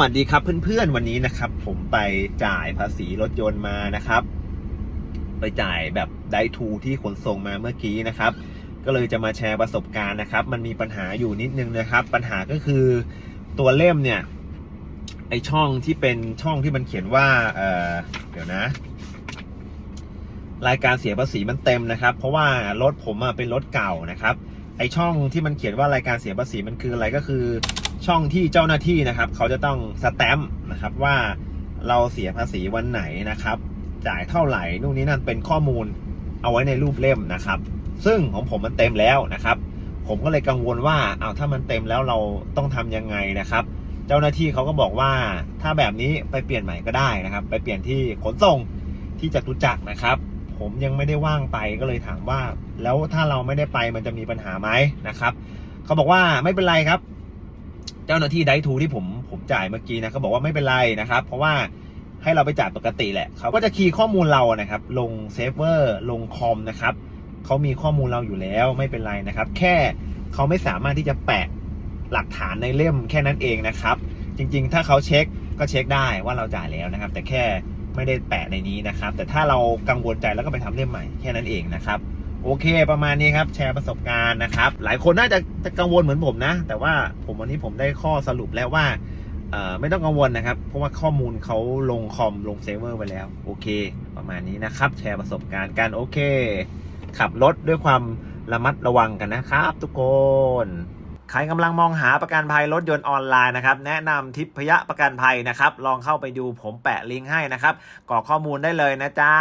วัสดีครับเพื่อนๆวันนี้นะครับ ผมไปจ่ายภาษีรถยนต์มานะครับ ไปจ่ายแบบไดทูที่ขนส่งมาเมื่อกี้นะครับ ก็เลยจะมาแชร์ประสบการณ์นะครับ มันมีปัญหาอยู่นิดนึงนะครับ ปัญหาก็คือตัวเล่มเนี่ยไอช่องที่เป็นช่องที่มันเขียนว่าเออเดี๋ยวนะ รายการเสียภาษีมันเต็มนะครับ เพราะว่ารถผมเป็นรถเก่านะครับ ไอช่องที่มันเขียนว่ารายการเสียภาษีมันคืออะไรก็คือ ช่องที่เจ้าหน้าที่นะครับ เขาจะต้องสแตมป์นะครับว่าเราเสียภาษีวันไหนนะครับ จ่ายเท่าไหร่นู่นนี่นั่นเป็นข้อมูลเอาไว้ในรูปเล่มนะครับ ซึ่งของผมมันเต็มแล้วนะครับ ผมก็เลยกังวลว่าเอาถ้ามันเต็มแล้วเราต้องทำยังไงนะครับ เจ้าหน้าที่เขาก็บอกว่าถ้าแบบนี้ไปเปลี่ยนใหม่ก็ได้นะครับ ไปเปลี่ยนที่ขนส่งที่จตุจักรนะครับ ผมยังไม่ได้ว่างไปก็เลยถามว่า แล้วถ้าเราไม่ได้ไปมันจะมีปัญหาไหมนะครับเขาบอกว่าไม่เป็นไรครับ เจ้าหน้าที่ไดทูที่ผมผมจ่ายเมื่อกี้นะเขาบอกว่าไม่เป็นไรนะครับ เพราะว่าให้เราไปจ่ายปกติแหละเขาก็จะคีย์ข้อมูลเรานะครับ ลงเซฟเวอร์ลงคอมนะครับเขามีข้อมูลเราอยู่แล้วไม่เป็นไรนะครับ แค่เขาไม่สามารถที่จะแปะหลักฐานในเล่มแค่นั้นเองนะครับ จริงๆ ถ้าเขาเช็คก็เช็คได้ว่าเราจ่ายแล้วนะครับ แต่แค่ ไม่ได้แปะในนี้นะครับ แต่ถ้าเรากังวลใจแล้วก็ไปทำเล่มใหม่แค่นั้นเองนะครับ โอเค ประมาณนี้ครับ แชร์ประสบการณ์นะครับ หลายคนน่าจะจะกังวลเหมือนผมนะ แต่ว่าผมวันนี้ผมได้ข้อสรุปแล้วว่าไม่ต้องกังวลนะครับ เพราะว่าข้อมูลเขาลงคอมลงเซิร์ฟเวอร์ไปแล้ว โอเค ประมาณนี้นะครับ แชร์ประสบการณ์กันโอเค ขับรถด้วยความระมัดระวังกันนะครับ ทุกคน ใครกำลังมองหาประกันภัยรถยนต์ออนไลน์นะครับแนะนำทิพยประกันภัยนะครับ ลองเข้าไปดูผมแปะลิงก์ให้นะครับกรอกข้อมูลได้เลยนะจ๊ะ